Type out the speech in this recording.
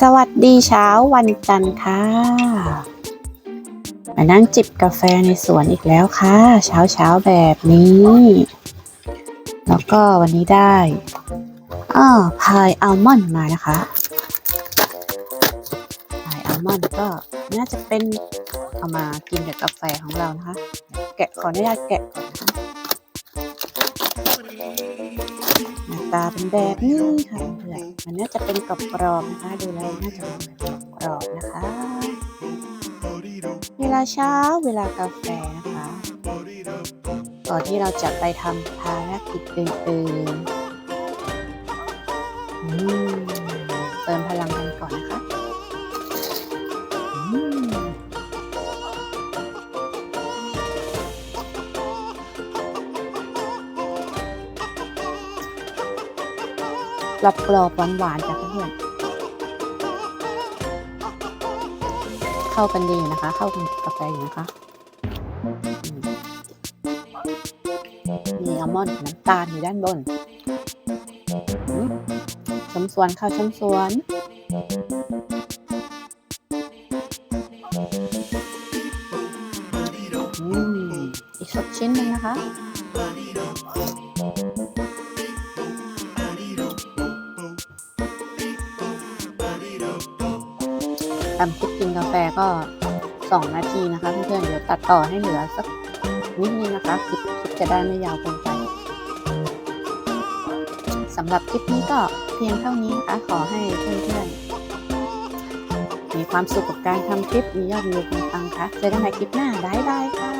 สวัสดีเช้าวันจันทร์ค่ะมานั่งจิบกาแฟในสวนอีกแล้วค่ะ เช้าเช้าแบบนี้ แล้วก็วันนี้ได้อ้อพายอัลมอนด์มานะคะพายอัลมอนด์ก็น่าจะเป็นเอามากินกับกาแฟของเรานะคะ แกะขออนุญาตแกะก่อนนะคะ หน้าตาเป็นแบบนี้ค่ะเพื่อนมันน่าจะเป็นกรอบกรอบๆนะคะ ดูแล้วน่าจะเป็นกรอบๆนะคะ เวลาเช้าเวลากาแฟนะคะก่อนที่เราจะไปทำภารกิจอื่นๆเติมพลังกันก่อนนะคะ กรอบกรอบหวานหวานๆจ้ะเพื่อนๆเข้ากันดีอยู่นะคะ เข้ากันกาแฟอยู่นะคะมีอัลมอนด์น้ำตาลอยู่ด้านบนชมสวนค่ะชมสวนอืมอีกสักชิ้นหนึ่งนะคะ ทำคลิปกินกาแฟก็ 2 นาทีนะคะ เพื่อนๆเดี๋ยวตัดต่อให้เหลือสักนิดนึงนะคะคลิปจะได้ไม่ยาวเกินไปสำหรับคลิปนี้ก็เพียงเท่านี้นะคะ ขอให้เพื่อนๆมีความสุขกับการทำคลิปมียอดวิวปังๆค่ะเจอกันใหม่คลิปหน้าบ๊ายบายค่ะ